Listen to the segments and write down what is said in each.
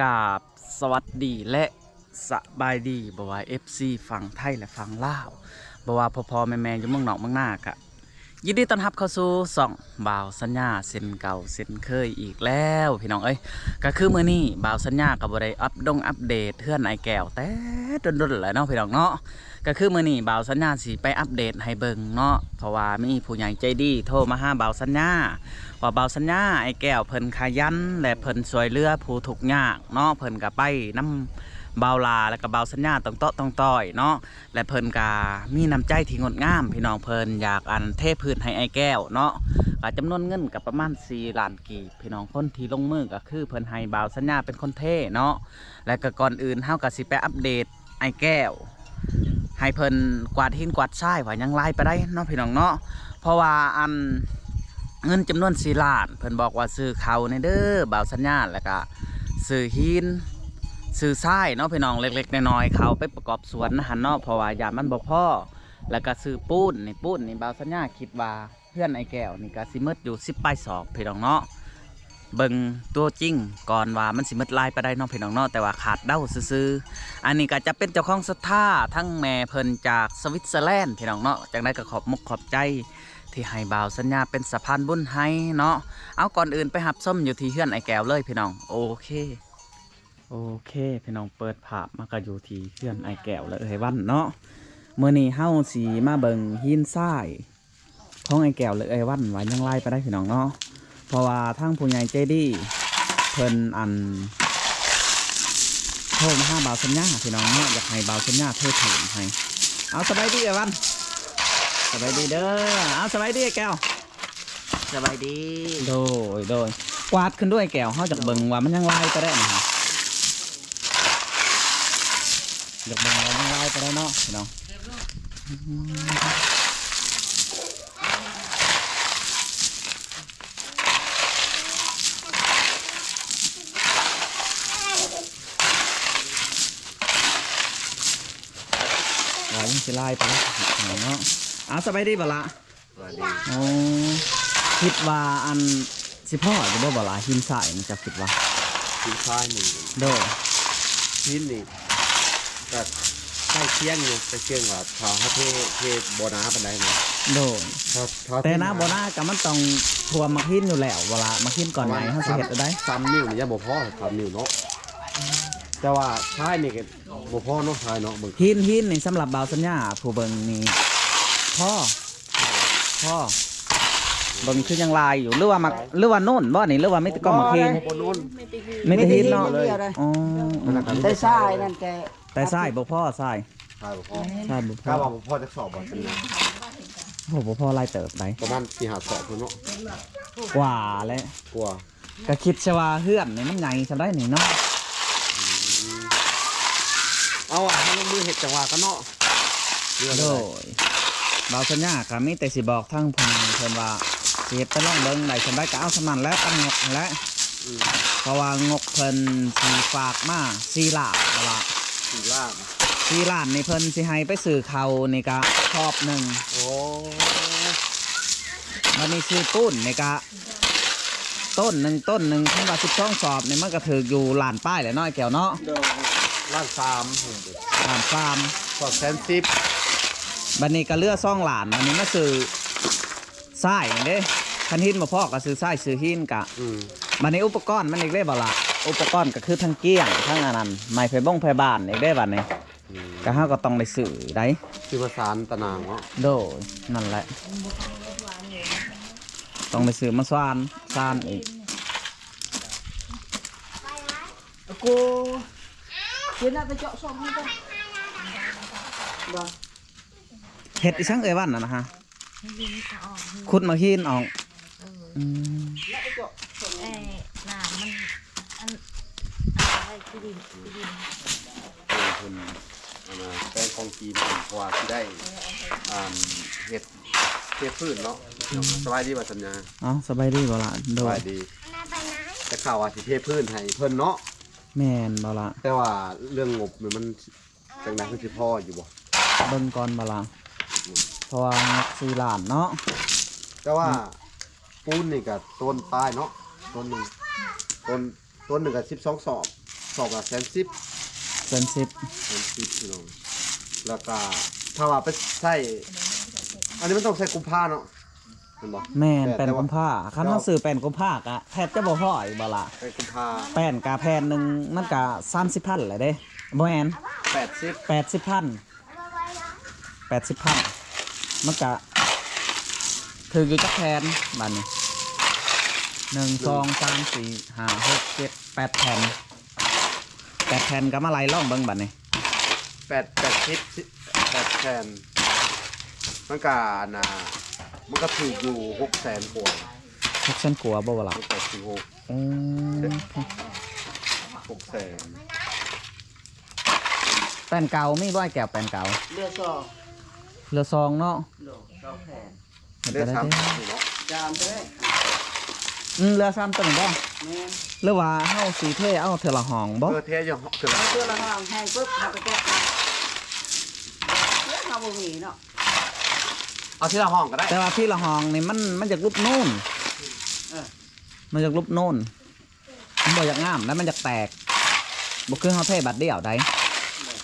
กาบสวัสดีและสบายดีบ่ว่า FC ฝั่งไทยและฝั่งลาวบว่าพอพอแม่แม่ๆอยู่เมืองนอกเมืองหน้ากะ ยินดีต้อนรับเข้าสู่สองบ่าวสัญญาเส้นเก่าเส้นเคยอีกแล้วพี่น้องเอ้ยก็คือมื้อนี้บ่าวสัญญากับบ่ได้อัปดงอัปเดตเทื่อนไอแก้วแต่ดนๆแหล้วเนาะพี่น้องเนาะก็คือมื้อนี้บ่าวสัญญาสิไปอัปเดตให้เบิ่งเนาะเพราะว่ามีผู้ใหญ่ใจดีโทรมาหาบ่าวสัญญาว่าเบาสัญญาไอแก้วเพิ่นขยันและเพิ่นสวยเรือผู้ทุกข์ยากเนาะเพิ่นก็ไปน้ำ เบาลาแล้วก็เบาสัญญาต้องเตาะต้องต่อยเนาะและเพิ่นก็มีน้ำใจที่งดงาม พี่น้องเพิ่นอยากอันเทพื้นให้ไอ้แก้วเนาะกจำนวนเงินกับประมาณ4ล้านกีบพี่น้องคนที่ลงมือก็คือเพิ่นให้เบาสัญญาเป็นคนเทเนาะและก็ก่อนอื่นเฮาก็สิไปอัปเดตไอ้แก้วให้เพิ่นกวาดหินกวาดทรายว่ายังไล่ไปได้เนาะพี่น้องเนาะเพราะว่าอันเงินจำนวนสี่ล้าน เพิ่นบอกว่าซื้อเขาในเด้อบ่าวสัญญาแล้วก็ซื้อหิน ซื้อทรายเนาะพี่น้องเล็กๆน้อยๆเขาไปประกอบสวนนะหันเนาะเพราะว่ายามันบ่พอแล้วก็ซื้อปูนนี่ปูนนี่บ่าสัญญาคิดว่าเพื่อนไอ้แก้วนี่ก็สิหมดอยู่10ปลายศอกพี่น้องเนาะเบิ่งตัวจริงก่อนว่ามันสิหมดลายไปได้เนาะพี่น้องเนาะแต่ว่าขาดเด้าซื่อๆอันนี้ก็จะเป็นเจ้าของศรัทธาทั้งแม่เพิ่นจากสวิตเซอร์แลนด์พี่น้องเนาะจังได๋ก็ขอบมุกขอบใจที่ให้บ่าวสัญญาเป็นสะพานบุญให้เนาะเอาก่อนอื่นไปหับส้มอยู่ที่เฮือนไอ้แก้วเลยพี่น้องโอเค โอเคพี่น้องเปิดภาพมาก็อยู่ที่เฮือนไอแก้วเลยเอ้ยวันเนาะเมื่อนี้เฮาสีมาเบิงหินทรายของไอแก้วเลยเอ้ยวันว่ายังไล่ไปได้พี่น้องเนาะเพราะว่าทางผู้ใหญ่ใจดีเพิ่นอันโทรมาหาบ่าวสัญญาพี่น้องเนาะอยากให้บ่าวสัญญาเทถึงให้เอาสบายดีเอ้ยวันสบายดีเด้อเอาสบายดีไอ้แก้วสบายดีโดยโดยกวาดขึ้นด้วยแก้วเขาจากเบิ่งว่ามันยังลายก็ได้นะฮะ อยากเบิ่งว่ามันลายก็ได้เนาะพี่น้องว่ายังสิลายไปแล้วพี่น้องเนาะเอาสบายดีบ่ละสวัสดีโอ้คิดว่าอันสิพ่อจะบ่บ่ลาหินสายมันจะคิดว่ากินข้าวหนึ่งโดยชิ้นนี่ ก็ใกล้เคียงอยู่ใกล้เคียงว่าทาให้เทเทโบนาปันไดนะโดยถ้าถ้าแต่นะบ่น่าก็มันต้องทวมมาหินอยู่แล้วเวลามาหินก่อนไงเฮาสิเฮ็ดได้สามนิ้วนี่ยังบ่พอสามนิ้วเนาะแต่ว่าท้ายนี่ก็บ่พอเนาะท้ายเนาะเบิ่งหินหินนี่สำหรับบ่าวสัญญาผู้เบิ่งนี่พ่อพ่อเบิ่งคือยังลายอยู่หรือว่ามักหรือว่าโน่นบ่นี่หรือว่าไม่ตะกล้องมาหินบ่นู้นไม่ได้หินเนาะไม่ได้หินเดียวเลยอ๋อได้ทรายนั่นแก แต่ทรายบ่พอทรายท้ายบ่พอทรายบ่พกล้าอว่าบ่พอจะสอบบ่เป็นไงโอ้บ่พอลายเติบไปประมาณ4 5สอบพุ่นเนาะกว่าแล้วกลัวก็คิดซะว่าเฮือนนี่มันใหญ่ซะได้นี่เนาะเอาอะให้ลงมือเฮ็ดจังหวะกันเนาะเรื่องโดอะไรยเบาสัญญาก็มีแต่สิบอกทั้งผู้นเพิ่นว่าสิเฮ็ดไปลองเบิ่งได้สำได้ก็เอาสำนั้นแหล้วตั้งงกนั่นแหล้ว อืมเพราะว่างกเพิ่นสิฝากมา4ล้านเอาล่ะ สี่ล่าง4ล้านนี่เพิ่นสิให้ไปซื้อข้าวนี่ก็ชอบหนึงโอ้มันนี่ซื้อปุ้นนี่ก็ต้นหนึงต้นหนึงคันว่า12สอบนี่มันก็ถืออยู่ล้านป้ายแหละเนาะไอ้แก้วเนาะเดี๋ยวล่างสามล้านฟาร์มสอบแสนสิบบัดนี้ก็เลือซ่องหลานบัดนี้มาซื้อทรายนี่เด้คันหินบ่พอก็ซื้อทรายซื้อหินกะอืมบัดนี้อุปกรณ์มันอีกได้บ่ล่ะ อุปกรณ์ก็คือทั้งเกี้ยงทั้งอันนั้นไม้ไฟบ้งไฟบ้านอีกได้บัดนี้อืมก็เฮาก็ต้องได้ซื้อได้คือภาษานตะนางเนาะโดยนั่นแหละ ต้องได้ซื้อมาสานสานอีกกูกินแล้วไปเจาะส้มนี่ก็บ่เฮ็ดอีสังเอ้ยวันน่ะนะฮะขุดมาหินออกอืมเอ้ยน้ำมัน อันอะไรที่ดินที่ดินเป็นคนอันน่ะแปลงของจีนเพราะว่าที่ได้อ่าเห็ดเทพืชเนาะสบายดีป่ะสัญญาเอ้าสบายดีบ่ล่ะสโดบายยดีแต่ข่าวว่าสิเทพืชให้เพิ่นเนาะแม่นบ่ล่ะแต่ว่าเรื่องงบเนี่ยมันจังได๋คือสิพ่ออยู่บ่ เบิ่งก่อนบ่ล่ะเพราะว่างบสี่ล้านเนาะแต่ว่าปูนนี่ก็ต้นปลายเนาะต้นหนึงต้น ตัวหนึ่งกับสิบสองสอบสอบกับแสนสิบแสนสิบแสนสิบพี่น้องแล้วก็ถ้าว่าไปใส่อันนี้ไม่ต้องใส่กุมภาเนาะแม่นแปลนกุมผ้าคัน้ราซื้อแปลนกุมผ้ากะแทบจะบ่พออีกบ่ล่ะไปกุมภาแผ่นกะแผ่นหนึ่งนั่นกะามสิบพันเลยเด้บ่แม่นแปดสิบพันแปดสิบพันมันกะถือกักแผ่นบัดนี้าหกเจ็ด แปดแผ่นแปดแผ่นก็มาไล่ล่องเบิ่งบัดนี้แปดแปดสิบแปดแผ่นมันก็น่ะมันก็ถูกอยู่หกแสนกว่าพวกฉันกลัวบ่บ่ล่ะหกแปดสิบหกอืมหกแสนแป้นเก่ามีบ่ไอ้แก้วแป้นเก่าเรือสองเหลือซองเนาะโดสองแผ่นเลือกซ้ำนี่เนาะจามไปได้ อืมเหลือซ้ำตัวหนึ่งบ่แม่นหรือว่าเฮาสีเทเอาเทอละห้องบ่เพื่อเทยังคือเอาเสื้อละห้างแห้งปุ๊บเอาไปแกะเอาเสื้อเขาบ่มีเนาะเอาที่ละห้องก็ได้แต่ว่าที่ละห้องนี่มันมันจากรูปนู่นเออมันจากรูปโน่นมันบ่อยากงามแล้วมันอยากแตกบ่คือเฮาเทบัดเดียวได้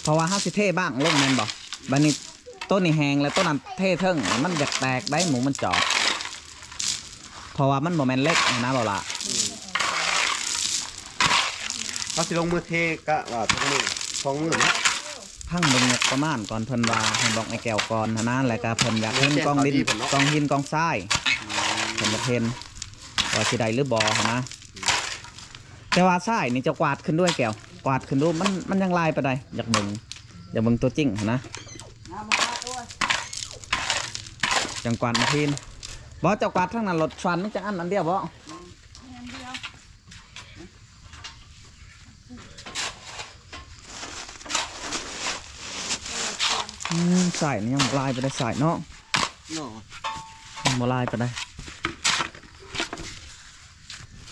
เพราะว่าเฮาสิเทบ้างลงแม่นบ่บัดนี้ต้นนี่แห้งแล้วต้นนั้นเทเทิงมันอยากแตกได้หมูมันจอด เพราะว่ามันบ่แม่นเล็กนะบ่ล่ะเขาสิลงมือเทก็ว่าทั้งมือสองมือเนาะพังเบิ่งงบประมาณก่อนเพิ่นว่าเพิ่นบอกไอ้แก้วก่อนหั้นนะแล้วก็เพิ่นอยากเห็นกองดินกองหินกองทรายเพิ่นบ่เห็นว่าสิได้หรือบ่หั้นนะ แต่ว่าทรายนี่จะกวาดขึ้นด้วยแก้วกวาดขึ้นดูมันมันยังลายไปได้อยากเบิ่งอยากเบิ่งตัวจริงหั้นนะน้ำมาปาดด้วยจังกวาดมาทีน บ่เจ้ากวาดทั้งนั้นรถฟันมันจังอันอันเดียวบ่อืมสายนี่ยังบ่ลายไปได้สายเนาะโน่ยังบ่ลายไปได้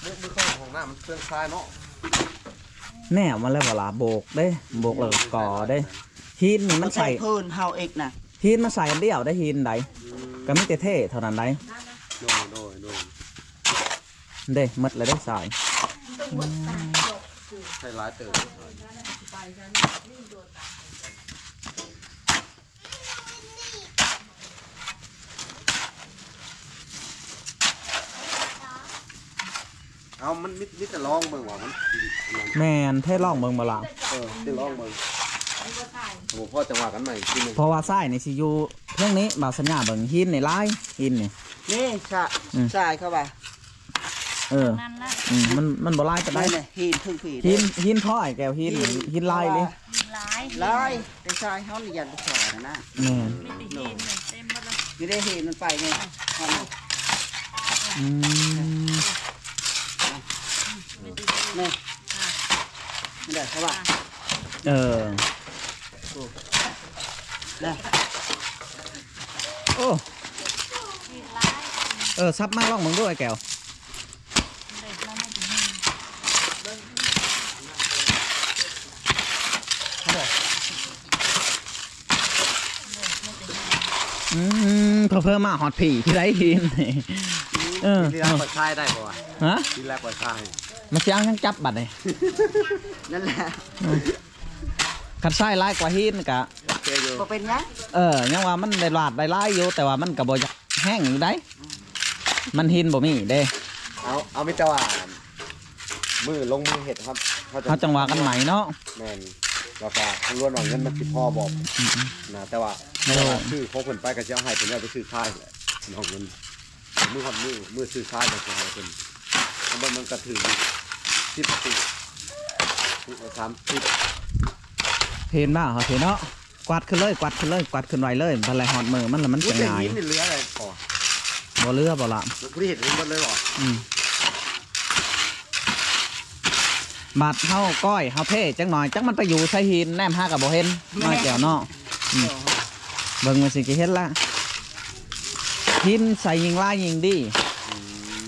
มือมือเข้าของหน้ามันเครื่องซ้ายเนาะแน่มาแล้วเวลาโบกเด้โบกแล้วก็ก่อเด้หินนี่มันใส่พื้นเฮาเอกน่ะหินมันใส่อันเดียวได้หินใด ก็มีแต่เท่เท่านั้นได้โดยโดยโดยเด้หมดเลยได้สายใส่ร้ายเติมเอามันมิดมิดแต่ลองเบิ่งว่ามันมันแม่นเท่ล่องเบิ่งบ่ล่ะเออที่ลองเบิ่งผมพ่อจะว่ากันใหม่อีกทีหนึงเพราะว่าทรายนี่สิอยู่ เรื่องนี้บ่าวสัญญาเบิ่งหินนี่ลายหินนี่ นี่สะอืมสายเข้าไปเออนั่นละอืมมันมันบ่ลายปานใดได้เลยหินพึ่งผีหินหินพ่อยแก้วหินนี่หินลายเลยหลายลายแต่สายเฮานี่ยันไปสอนนะนะแม่นไม่ติดหินเลยเต็มหมดเลยนี่ได้หินมันไปไงเอามาอืมนี่นี่ได้เข้าไปเออนะ โอ้เออซับมาล่องเบิ่งด้วยแก้วเด็กแล้วไม่ติดหินอืมเพิ่มเพิ่มมาฮอดผีที่ไรหินนี่เออที่แรกเปิดชายได้ป่ะวะฮะที่แรกเปิดชายมาเสียงยังจับบัดนี่นั่นแหละคันไส้ลายกว่าหินกะโอ เคอยู่ก็เป็นยังเออยังว่ามันได้ลาดได้ลายอยู่แต่ว่ามันก็บ่อยากแห้งอยู่ได้ มันหินบ่มีเด้เอาเอาไม่จะว่ามือลงมือเห็ดครับเขาจะเขาจังหวะกันใหม่เนาะ แมนแล้วก็ทางล้วนหน่อยเงินมันสิพ่อบอกนะแต่ว่าโอ้แต่ว่าซื้อพกเพิ่นไปก็จะเอาให้เพิ่นเอาไปซื้อค่ายแหละน้องเงินมือหอดมือมือซื้อค่ายก็จะให้เพิ่นเพราะว่ามันก็ถือสิบสิบสามสิบเห็นบ้าเขาเห็นเนาะ กวาดขึ้นเลยกวาดขึ้นเลยกวาดขึ้นไวเลยบันไลหอดมือมันละมันอุ้จะยแต่ง่ายหินนี่เหลืออะไรก่อบ่เลือบ่ละผู้ที่เห็นเห็นหมดเลยเหรออืมบาดเฮาก้อยเฮาเพ่จังหน่อยจังมันไปอยู่ใส่หินแนมห้ากับบ่เห็นน้อยแก้วเนาะอืมเบิ่งมันสิจะเห็นละหินใส่ยิงลายยิงดีอืม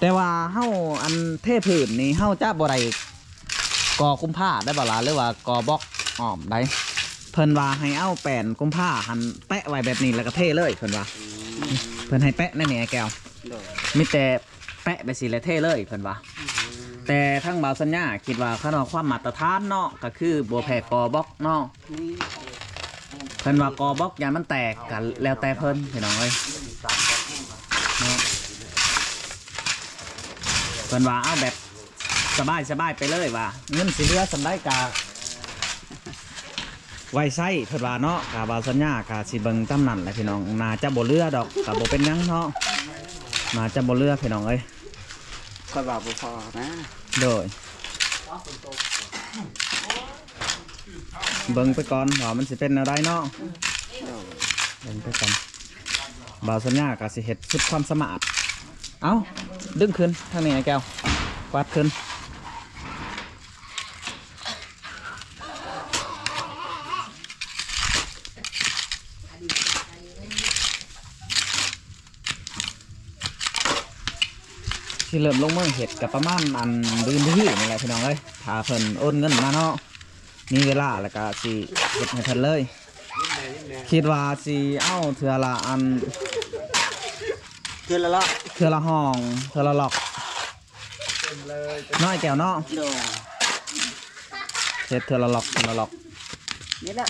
แต่ว่าเฮาอันเทผืนนี่เฮาจะบ่ได้ก่อกุมผ้าได้บ่ล่ะหรือว่าก่อบล็อก อ้อมได้เพิ่นว่าให้เอาแป้นกุมผ้าหันแปะไว้แบบนี้แล้วก็เทเลยเพิ่นว่าเพิ่นให้แปะนั่นนี่ไอ้แก้วโดยมีแต่แปะไปสิแล้วเทเลยเพิ่นว่าแต่แต่ทั้งบาวสัญญาคิดว่าคันว่าความมาตรฐานเนาะก็คือบัวแผ่กอบล็อกเนาะนี่เพิ่นว่ากอบล็อกยามมันแตกกันแล้วแต่เพิ่นพี่น้องเอ้ยเนาะเพิ่นว่าเอาแบบสบายสบายไปเลยว่าเงินสิเหลือสำได้กา ไว้ใช้เพิ่นว่าเนาะกาบาวสัญญากาสิเบิ่งตำนั่นแหละพี่น้องน่าจะบ่เหลือดอกก็บ่เป็นหยังเนาะน่าจะบ่เหลือพี่น้องเอ้ยคอยบอกบ่พอนะโดยเบิ่งไปก่อนว่ามันสิเป็นอะไรเนาะเบิ่งไปก่อนบ่าวสัญญาก็สิเฮ็ดสุดความสามารถเอ้าดึงขึ้นทางนี้ไอ้แก้วกวาดขึ้น เริ่มลงมือเห็ดกับประมาณอันดืนที่นี่แหละพี่น้องเอ้ยถ้าเพิ่นโอนเงินมาเนาะมีเวลาแล้วก็สิเฮ็ดให้เพิ่นเลย คิดว่าสิเอ้าเทื่อละอันเทื่อละละเทื่อละห้องเทื่อละหลอกน้อยแก้วเนาะโดเฮ็ดเทื่อละหลอกเทื่อละหลอกนี่แหละ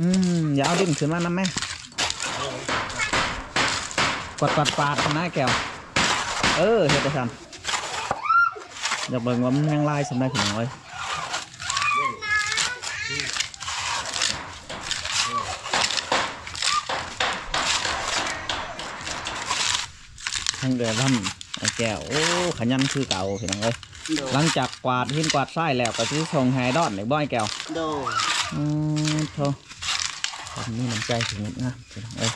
อืมอย่าเอาดิ้นขึ้นมานะแม่กดปัดปาดกันนะแก้วเออเฮ็ดได้ซั่นอยากเบิ่งว่ามันยังลายสำได้ถึงเลยทั้งเดือดร่ำไอ้แก้วโอ้ขยันคือเก่าพี่น้องเอ้ยโดหลังจากกวาดหินกวาดทรายแล้วก็ที่ส่งไฮดอนในบ่อยแก้วโดอืมโธ่ ผมมีน้ำใจถึงนะพี่น้องเอ้ย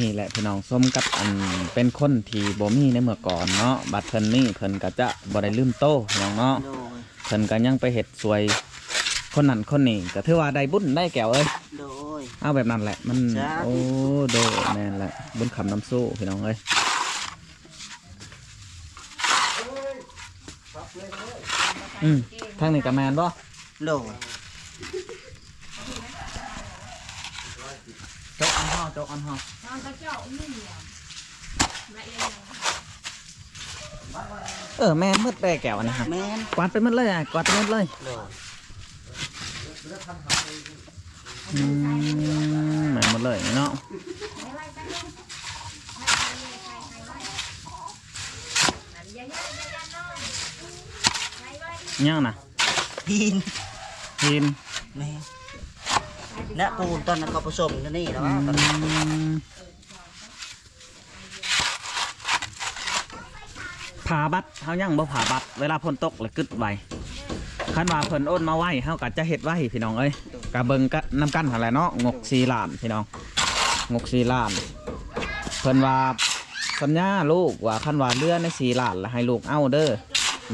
นี่แหละพี่น้องส้มกับอันเป็นคนที่บ่มีในเมื่อก่อนเนาะบัดเพิ่นนี่เพิ่นก็จะบ่ได้ลืมโตพี่น้องเนาะโดเพิ่นก็ยังไปเฮ็ดสวย คนนั้นคนนี้ก็ถือว่าได้บุญได้แก้วเอ้ย โดย เอาแบบนั้นแหละมัน จ้าโอ้โดแม่นแหละบุญคำน้ำสู้พี่น้องเอ้ย อืมทางนี้กับแมนบ่โดยโจกอันห่อโจกอันห่อเออแม่นมืดได้แก้วอันนะครับแม่นกวาดไปหมืดเลยอะกวาดไปหมืดเลยโดยอืมแม่นหมดเลยเนาะ ยังนะหินหินแม่นและปูนตอนนั้นเขาผสมกันนี่แล้วว่าตอนนั้นผ่าบัตรเฮายังบ่ผ่าบัตรเวลาฝนตกเลยกึดไว้คันว่าเพิ่นโอนมาไว้เฮาก็จะเฮ็ดไว้พี่น้องเอ้ยกะเบิ่งกะนํกันหั่นแหละเนาะงก4ล้านพี่น้องงก4ล้าน เพิ่นว่าสัญญาลูกว่าคันว่าเรือใน4ล้านแล้วให้ลูกเอาเด้อ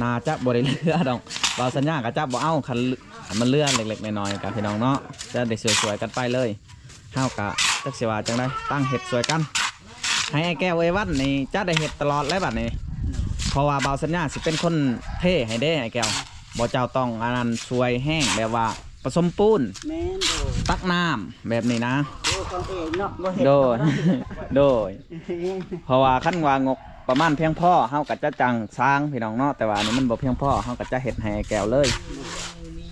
น่าจะบ่ได้เรือดอกว่าสัญญาก็จะบ่เอาคันคันมันเรือเล็กๆน้อยๆกันพี่น้องเนาะจะได้สวยๆกันไปเลยเฮากะจักสิว่าจังไดตั้งเฮ็ดสวยกัน ให้ไอ้แก้วไอ้วันนี่จะได้เฮ็ดตลอดเลยบัดนี้เพราะว่าเบาสัญญาสิเป็นคนเท่ให้ได้ไอ้แก้วบ่เจ้าต้องอันนั้นช่วยแห้งแบบว่าผสมปูนแม่นโดยตักน้ำแบบนี้นะโดยของเองเนาะบ่เห็นโดยโดยเพราะว่าขั้นวางก ประมาณเพียงพ่อเฮาก็จะจังสร้างพี่น้องเนาะแต่ว่าอันนี้มันบ่เพียงพ่อเฮาก็จะเฮ็ดให้ไอ้แก้วเลย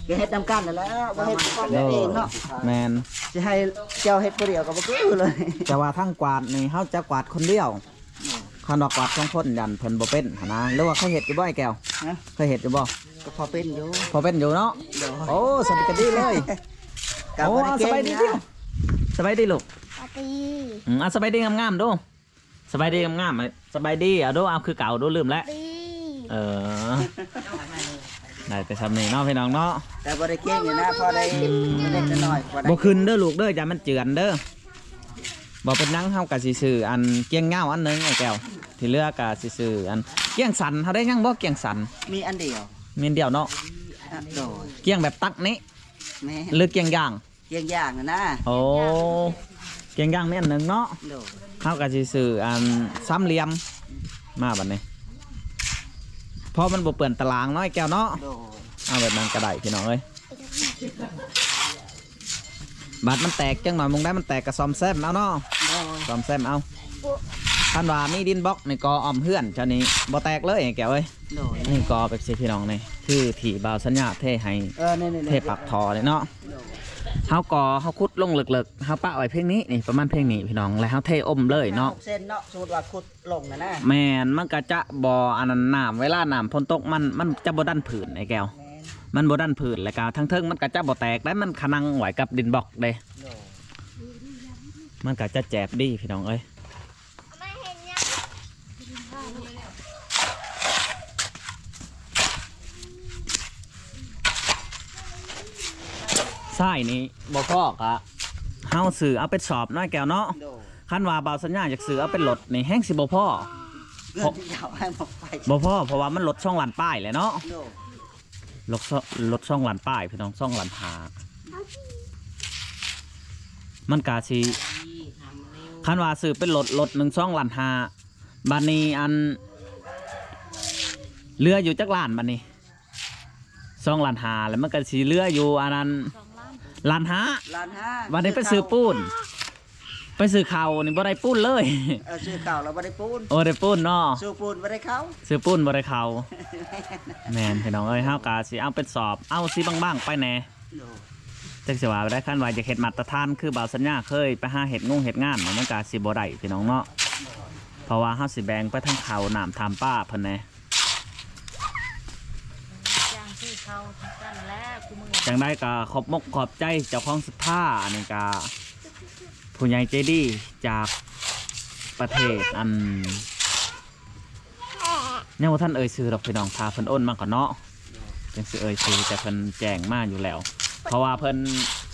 ก็เฮ็ดนำกันนั่นแหละบ่เฮ็ดของโดเอยงเนาะแมนสิให้เจ้าเฮ็ดผู้เดียวก็บ่คือเลยแต่ว่าทั้งกวาดนี่เฮาจะกวาดคนเดียวคันว่ากวาดสองคนยันเพิ่นบ่เป็นหั้นนะหรือว่าเคยเฮ็ดอยู่บ่ไอ้แก้วฮะเคยเฮ็ดอยู่บ่ก็พอเป็นอยู่พอเป็นอยู่เนาะโดยโอ้สบายดีเลยก็โอ้บ่ได้เอาเก่สงบายดีนะดิสบายดีลูกปาตีอืมอะ สบายดีงามๆดูสบายดีงามๆอะสบายดีอะดูเอาคือเก่าดูลืมแล้วตีเออได้แต่ทำนี่เนาะพี่น้องเนาะแต่บ่ได้เก่งอยู่นะพอได้เล็กๆน้อยๆบ่ได้บ่ขึ้นเด้อลูกเด้ออย่ามันเจือนเด้อบ่เป็นหนังเฮากะสิซื้ออันเกียงเงาอันหนึงไอ้แก้วที่เหลือกะสิซื้ออันเกียงสันเฮาได้ยังบ่เกียงสันมีอันเดียวมีอันเดียวเนาะอะโดยเกียงแบบตักนี้แม่หรือเกียงย่างเกียงย่างน่ะนะโอ้เกียงย่างมีอันหนึงเนาะโดย เฮากะสิซื้ออันสามเหลี่ยมมาบัดนี้เพราะมันบ่เปื้อนตารางเน้อยแก้วเนาะโดยเอาแบบนั้นก็ได้พี่น้องเอ้ยบาดมันแตกจังหน่อยมึงได้มันแตกกระซอมแซมเอาเนาะโดยซอมแซมเอาท่านว่ามีดินบล็อกในกอออมเพื่อนเจ้านี้บ่แตกเลยแก้วเอ้ยโดยนี่กอเป็กสิพี่น้องนี่คือที่บ่าวสัญญาเทให้เออนี่ๆๆเทปักทอเลยเนาะโดย เฮากอเฮาคุดลงเลิกๆเฮาปะไว้เพลงนี้นี่ประมาณเพลงนี้พี่น้องแล้วเฮาเทอมเลยเนาะหกเส้นเนาะสมมติว่าขุดลงนะนะแม่นมันก็จะบ่อันนั้นน้ำเวลาน้ำฝนตกมันมันจะบ่ดันผืนไอ้แก้ว แม่นมันบ่ดันผืนแล้วก็ทั้งเทิงมันก็จะบ่แตกได้มันขนังไหวกับดินบล็อกเด้ โดยมันก็จะแจบดีพี่น้องเอ้ย ใช่นี่บ่พอกะเฮาซื้อเอาไปสอบน้อยแก้วเนาะโดยคันว่าเบาสัญญาอยากซื้อเอาเป็นรถนี่แห้งสิบ่พอเรื่องที่ยาวให้มาไปบ่พอเพราะว่ามันรถช่องล้านป้ายแหละเนาะโดยรถช่องรถช่องล้านป้ายพี่น้องช่องล้านหามันกาสิคันว่าซื้อเป็นรถรถหนึ่งช่องล้านหาบัดนี้อันเรืออยู่จักล้านบัดนี้ช่องล้านหาแล้วมันก็สิเรืออยู่อันนั้น สอง ล้านล้านหาล้านห้าวันนี้ไปซื้อปูน ไปซื้อข้าวนี่บ่ได้ปูนเลย เออซื้อเก่าเราไม่ได้ปูนโอ้ได้ปูนเนาะซื้อปูนไม่ได้เข้าซื้อปุ้นบริเขาแมนพี่น้องเอ้ยเฮากาสิเอาเป็นสอบ เอาสิบ้างๆไปแหน่โดยจักสิว่าไปได้ขั้นว่าจะเฮ็ดมาตรฐานคือบ่าวสัญญาเคยไปหาเฮ็ดงงเฮ็ดงานมันกาสิบ่ได้พี่น้องเนาะเพราะว่าเฮาสิแบ่งไปทั้งเขาน้ำทำป้าเพิ่นแหน่ จ้างที่ เขาทั้งกันแล้วกูมึงจังได้ก็ขอบมกขอบใจเจ้าของศรัทธาอันนี้ก็ผู้ใหญ่ใจดีจากประเทศอันยังบ่ท่านเอ่ยชื่อดอกพี่น้องพาเพิ่นโอนมาก่อนเนาะจังสิเอ่ยชื่อแต่เพิ่นแจ้งมาอยู่แล้ว เพราะว่าเพิ่น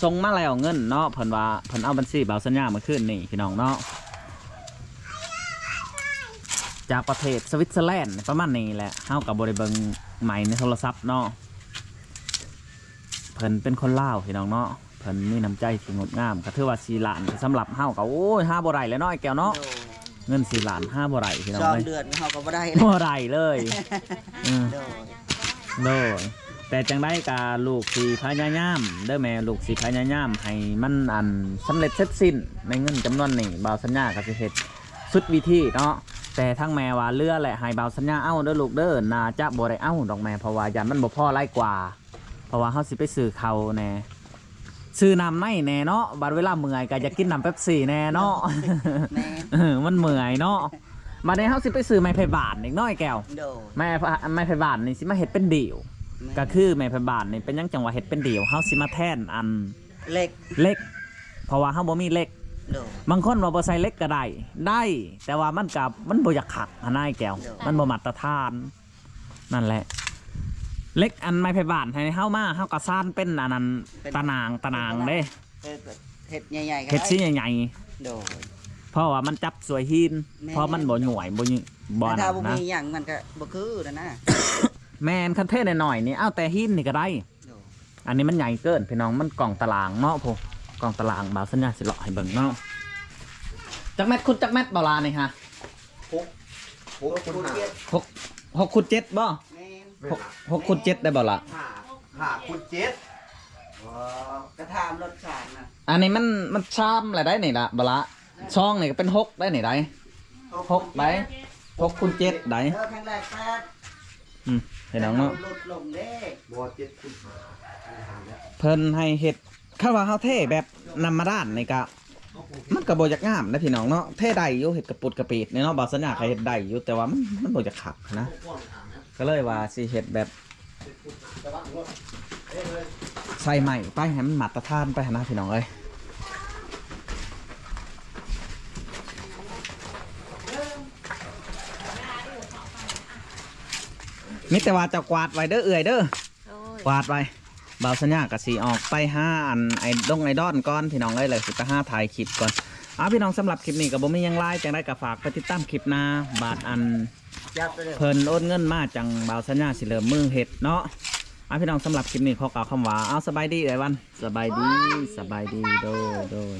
ส่งมาแล้วเงินเนาะเพิ่นว่าเพิ่นเอาบัญชีเบาสัญญามาขึ้นนี่พี่น้องเนาะจากประเทศสวิตเซอร์แลนด์ประมาณนี้แหละเฮากับบริเบิงใหม่ในโทรศัพท์เนาะเพิ่นเป็นคนลาวพี่น้องเนาะเพิ่นมีน้ำใจที่งดงามก็ถือว่าสีล้านสำหรับเฮาก็โอ้ยห้าบ่ได้แล้วเนาะไอ้แก้วเนาะโดยเงินสี่ล้านห้าบ่ได้พี่น้องสองเอ้ยเดือนเขาก็ไม่ได้บ่ได้เลยอืม โดยโดยแต่จังได้กาลูกสีพญายามเด้อแม่ลูกสีพญายามให้มันอันสำเร็จเสร็จสิ้นในเงินจำนวนนี้บ่าวสัญญาก็สิเฮ็ดสุดวิธีเนาะแต่ทั้งแม่ว่าเรือแหละให้บ่าวสัญญาเอ้าเด้อลูกเด้อน่าจะบ่ได้เอ้าดอกแม่เพราะว่ายันมันบ่พอหลายกว่าเพ ราะว่าเฮาสิไปซื้อเขาวแน่ซื้อน้ำในแน่เนาะบัดเวลาเมื่อยก็อยากกินน้ำเป๊ปซี่แน่เนาะแม่เออมันเมื่อยเนาะบัดนี้เฮาสิไปซื้อไม้ไผ่บาทอีกน้อยแก้วโดยไม้พะไม้ไผ่บาทนี่สิมาเฮ็ดเป็นเดี่ยวก็คือไม้ไผ่บาทนี่เป็นหยังจังหวะเฮ็ดเป็นเดี่ยวเฮาสิมาแทนอันเล็กเล็ก เพราะว่าเฮาบ่มีเล็ก โดยบางคนว่าบ่ใส่เล็กก็ได้ ได้ แต่ว่ามันกับมันบ่อยากขักหานายแก้วเดี๋ยวมันบ่มาตรฐาน นั่นแหละ เล็กอันไม้ไผ่บาทให้เฮามาเฮาก็ซ่านเป็นอันนั้นตะนางตะนางเด้เฮ็ดเห็ดใหญ่ๆก็เฮ็ดได้สิใหญ่โดยๆเพราะว่ามันจับสวยหินแม่เพราะมันบ่หน่วยบ่หยิ่บ่ถ้านั่บ่นนะมีหยังมันก็บ่คือนะนะแม่นคันเทศหน่อยๆนี่เอาแต่หินนี่ก็ได้โดยอันนี้มันใหญ่เกินพี่น้องมันกล่องตารางเนาะพวกกล่องตารางบาวสัญญาสิเลาะให้เบิ่งเนาะจักแมทคุณจักแมทบาลานี่ฮะหกหกคุณห้าหกหกคูณเจ็ดบ่แม่น หกหกคูณเจ็ดได้บ่ละห้าห้าคุณเจ็ดว้าวกระทามรสชาตินะอันนี้มันมันชามอะไรได้นี่ละบาละช่องนี่ก็เป็นหกได้นี่ได้หกได้หกคูณเจ็ดได้เออครั้งแรกแปดอืมพี่น้องเนาะลดลงเด้บอเจ็ดคุณห้าห้าแล้วเพิ่นให้เฮ็ดข้าวว่าเฮาเท่แบบนำมาด้านนี่ก็มันก็บ่อยากงามนะพี่น้องเนาะเท่ได้อยู่เฮ็ดกระปุดกระปีดเนี่ยเนาะบาวสัญญาใครเฮ็ดได้อยู่แต่ว่ามันมันบ่อยากขักนะก็ เลยว่าสิเฮ็ดแบบใส่ใหม่ไปให้มันมาตรฐานไปนะพี่น้องเอ้ยมิแต่ว่าจะกวาดไว้เด้อเอื่อยเด้อโอ้ยกวาดไว้บ่าวสัญญากับสีออกไปห้าอันไอ้ดงไอ้ดอนก่อนพี่น้องเอ้ยเลยสิไปห้าถ่ายคลิปก่อนอะพี่น้องสำหรับคลิปนี้ก็บ่มีหยังไลายจังได้ก็ฝากไปติดตามคลิปหน้าบาทอัน ยับไปเลยเพิ่นโอนเงินมาจังบ่าวสัญญาสิเริ่มมือเห็ดเนาะอะพี่น้องสำหรับคลิปนี้ขอกล่าวคำว่าเอาสบายดีเอ้ยวันสบายดีสบายดีโดยโดย